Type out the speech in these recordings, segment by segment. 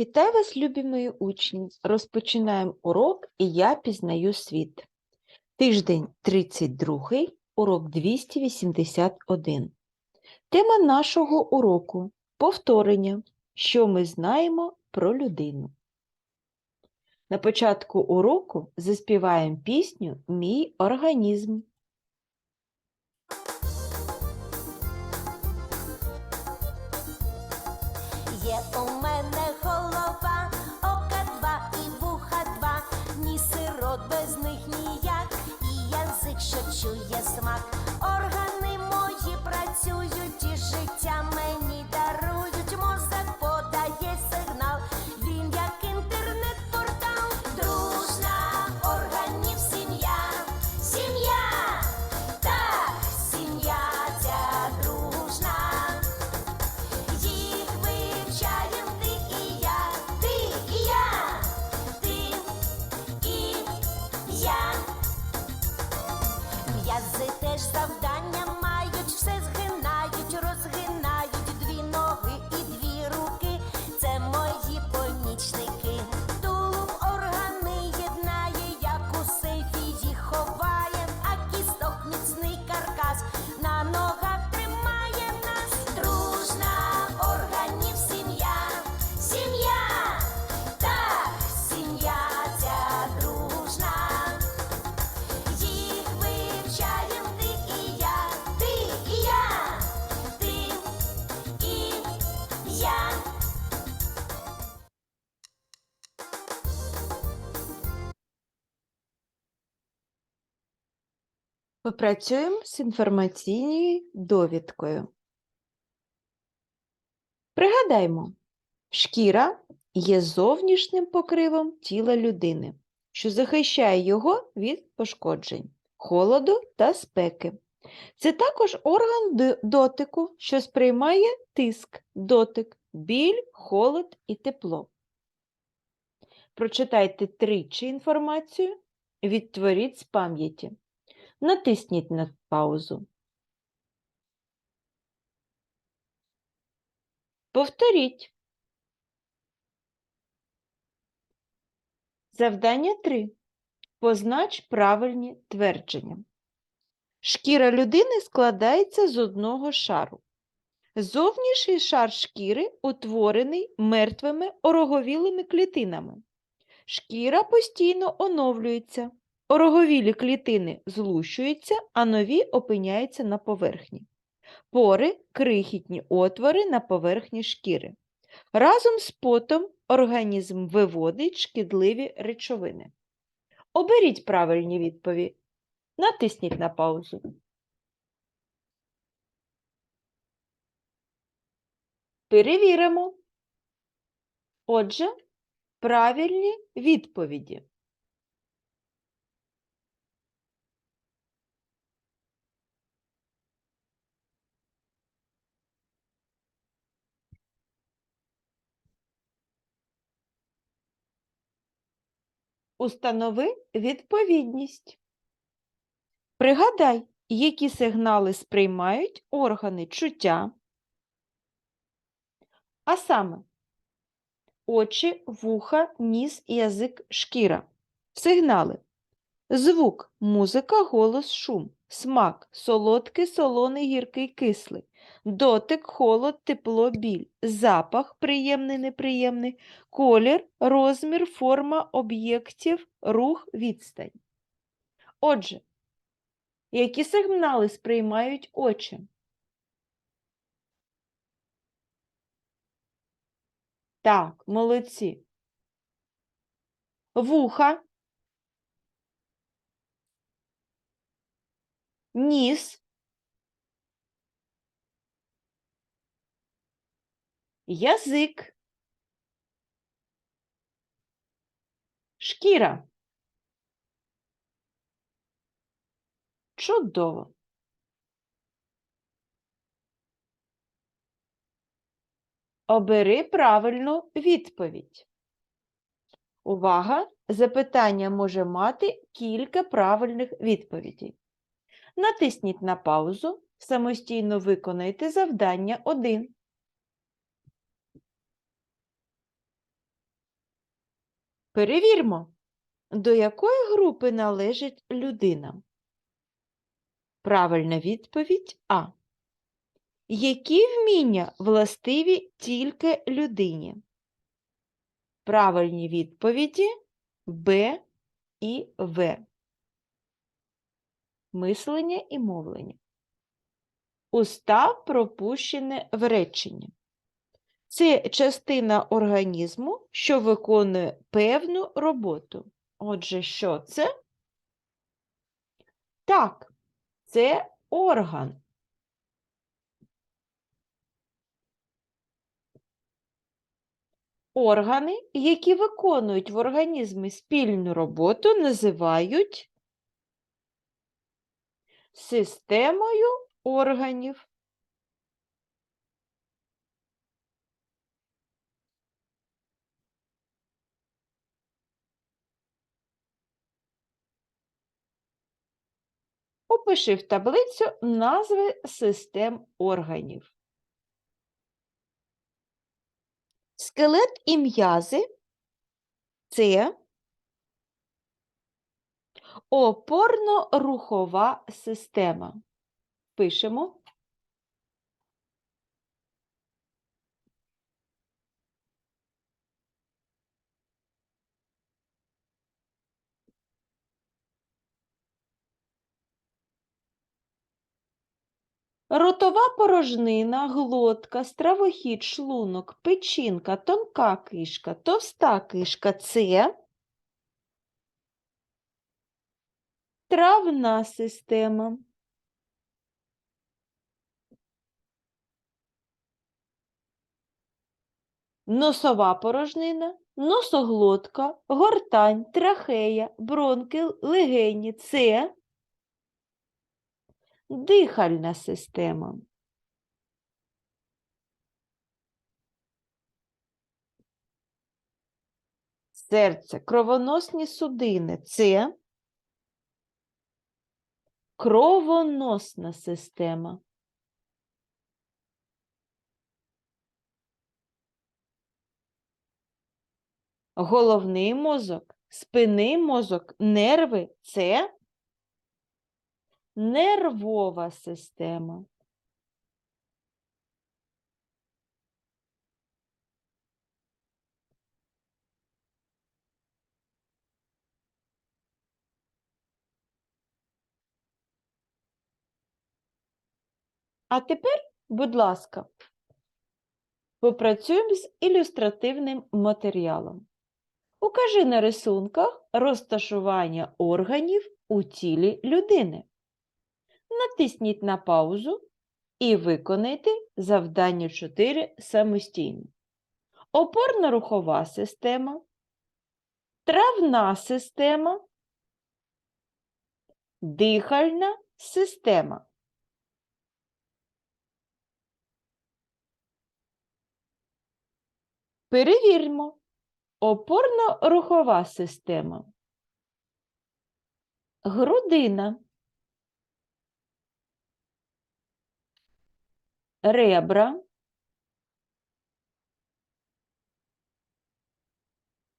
Вітаю вас, любі мої учні! Розпочинаємо урок і я пізнаю світ. Тиждень 32, урок 281. Тема нашого уроку повторення, що ми знаємо про людину. На початку уроку заспіваємо пісню Мій організм. Попрацюємо з інформаційною довідкою. Пригадаймо, шкіра є зовнішнім покривом тіла людини, що захищає його від пошкоджень, холоду та спеки. Це також орган дотику, що сприймає тиск, дотик, біль, холод і тепло. Прочитайте тричі інформацію, відтворіть з пам'яті. Натисніть на паузу. Повторіть. Завдання 3. Познач правильні твердження. Шкіра людини складається з одного шару. Зовнішній шар шкіри утворений мертвими ороговілими клітинами. Шкіра постійно оновлюється. Ороговілі клітини злущуються, а нові опиняються на поверхні. Пори крихітні отвори на поверхні шкіри. Разом з потом організм виводить шкідливі речовини. Оберіть правильні відповіді. Натисніть на паузу. Перевіримо. Отже, правильні відповіді. Установи відповідність. Пригадай, які сигнали сприймають органи чуття, а саме очі, вуха, ніс, язик, шкіра. Сигнали. Звук, музика, голос, шум, смак, солодкий, солоний, гіркий, кислий, дотик, холод, тепло, біль, запах, приємний, неприємний, колір, розмір, форма об'єктів, рух, відстань. Отже, які сигнали сприймають очі? Так, молодці. Вуха, ніс, язик, шкіра. Чудово. Обери правильну відповідь. Увага! Запитання може мати кілька правильних відповідей. Натисніть на паузу, самостійно виконайте завдання 1. Перевірмо, до якої групи належить людина. Правильна відповідь А. Які вміння властиві тільки людині? Правильні відповіді Б і В. Мислення і мовлення. Устав пропущене в реченні. Це частина організму, що виконує певну роботу. Отже, що це? Так, це орган. Органи, які виконують в організмі спільну роботу, називають системою органів. Опиши в таблицю назви систем органів. Скелет і м'язи це опорно-рухова система. Пишемо. Ротова порожнина, глотка, стравохід, шлунок, печінка, тонка кишка, товста кишка це травна система. Носова порожнина, носоглотка, гортань, трахея, бронки, легені це дихальна система. Серце, кровоносні судини це кровоносна система. Головний мозок, спинний мозок, нерви це нервова система. А тепер, будь ласка, попрацюємо з ілюстративним матеріалом. Укажи на рисунках розташування органів у тілі людини. Натисніть на паузу і виконайте завдання 4 самостійно. Опорно-рухова система, травна система, дихальна система. Перевірмо. Опорно-рухова система. Грудина. Ребра.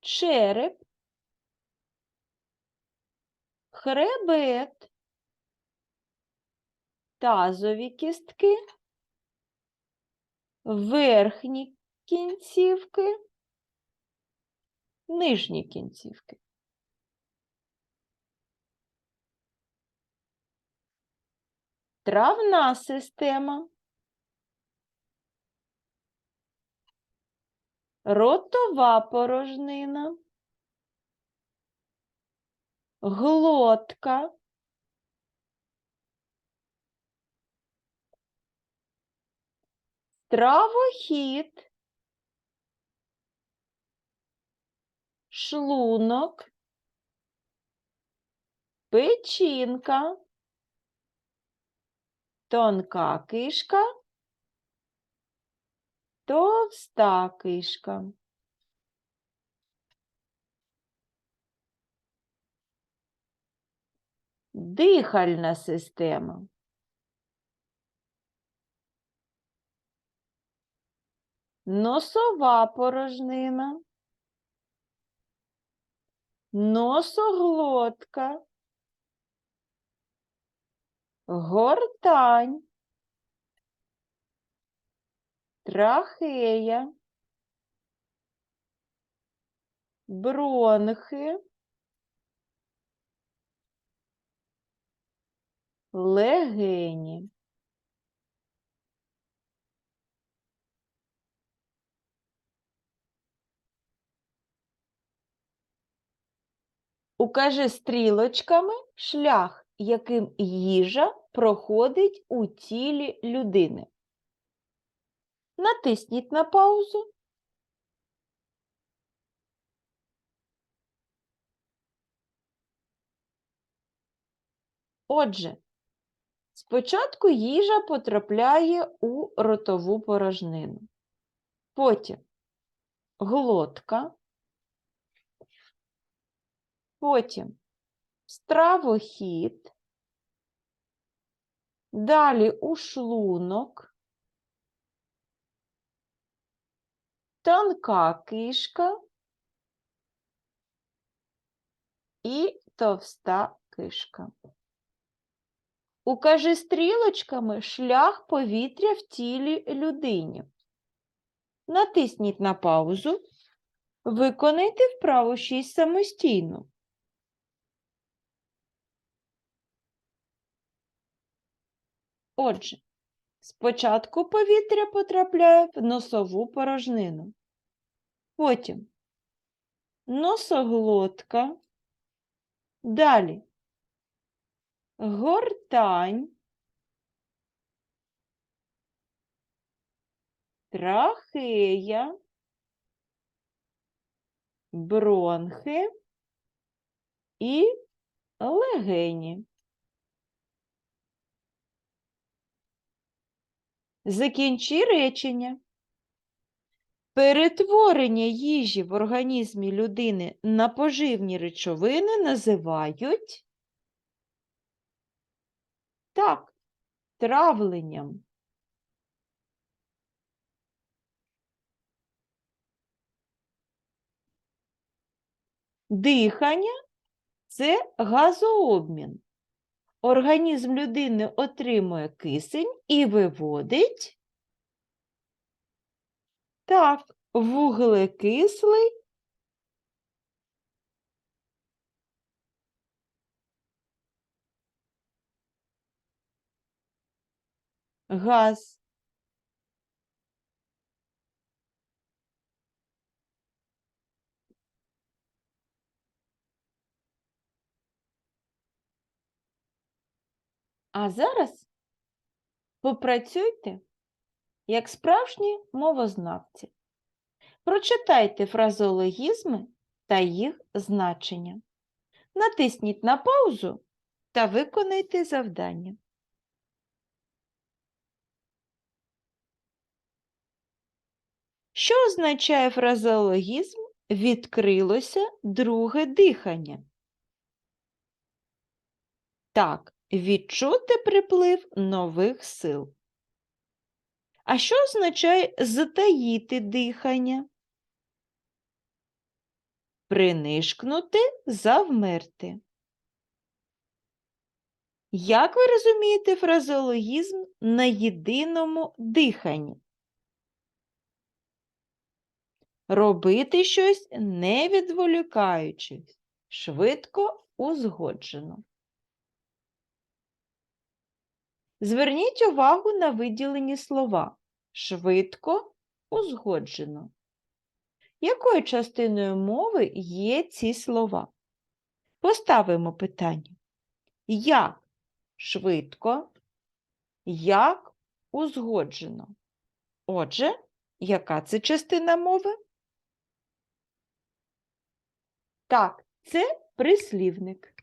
Череп. Хребет. Тазові кістки. Верхні кінцівки нижні кінцівки. Травна система. Ротова порожнина. Глотка. Стравохід. Шлунок, печінка, тонка кишка, товста кишка. Дихальна система. Носова порожнина. Носоглотка, гортань, трахея, бронхи, легені. Укажи стрілочками шлях, яким їжа проходить у тілі людини. Натисніть на паузу. Отже, спочатку їжа потрапляє у ротову порожнину. Потім глотка, потім стравохід, далі у шлунок, тонка кишка і товста кишка. Укажи стрілочками шлях повітря в тілі людині. Натисніть на паузу. Виконайте вправу 6 самостійно. Отже, спочатку повітря потрапляє в носову порожнину. Потім носоглотка. Далі гортань, трахея, бронхи і легені. Закінчи речення. Перетворення їжі в організмі людини на поживні речовини називають так, травленням. Дихання це газообмін. Організм людини отримує кисень і виводить так, вуглекислий газ. А зараз попрацюйте як справжні мовознавці. Прочитайте фразеологізми та їх значення. Натисніть на паузу та виконайте завдання. Що означає фразеологізм відкрилося друге дихання? Так, відчути приплив нових сил. А що означає затаїти дихання? Принишкнути, завмерти. Як ви розумієте фразеологізм на єдиному диханні? Робити щось не відволікаючись, швидко узгоджено. Зверніть увагу на виділені слова швидко, узгоджено. Якою частиною мови є ці слова? Поставимо питання. Як швидко, як узгоджено? Отже, яка це частина мови? Так, це прислівник.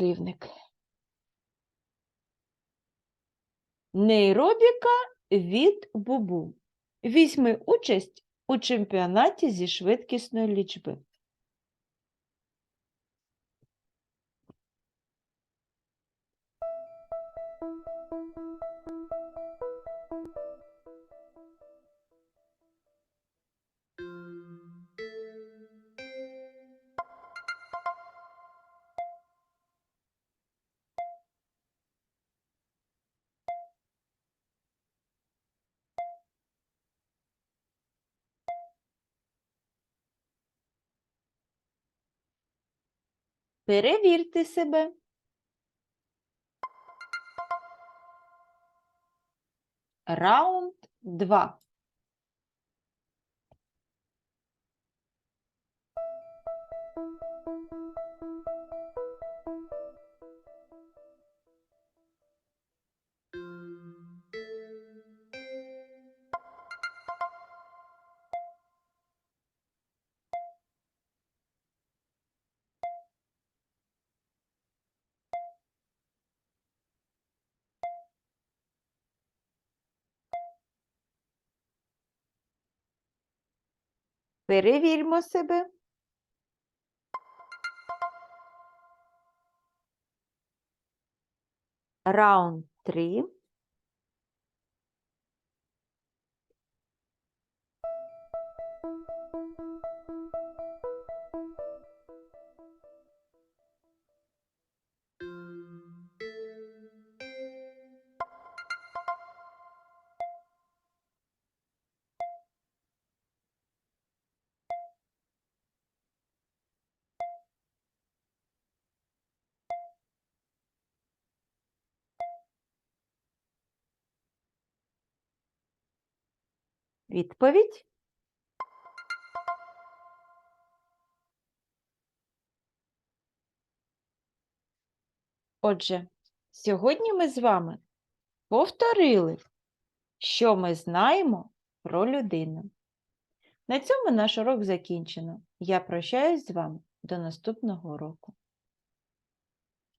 Прислівник. Нейробіка від бубу. Візьми участь у чемпіонаті зі швидкісної лічби. Перевірте себе. Раунд 2. Перевірмо себе. Раунд 3. Відповідь. Отже, сьогодні ми з вами повторили, що ми знаємо про людину. На цьому наш урок закінчено. Я прощаюсь з вами до наступного уроку.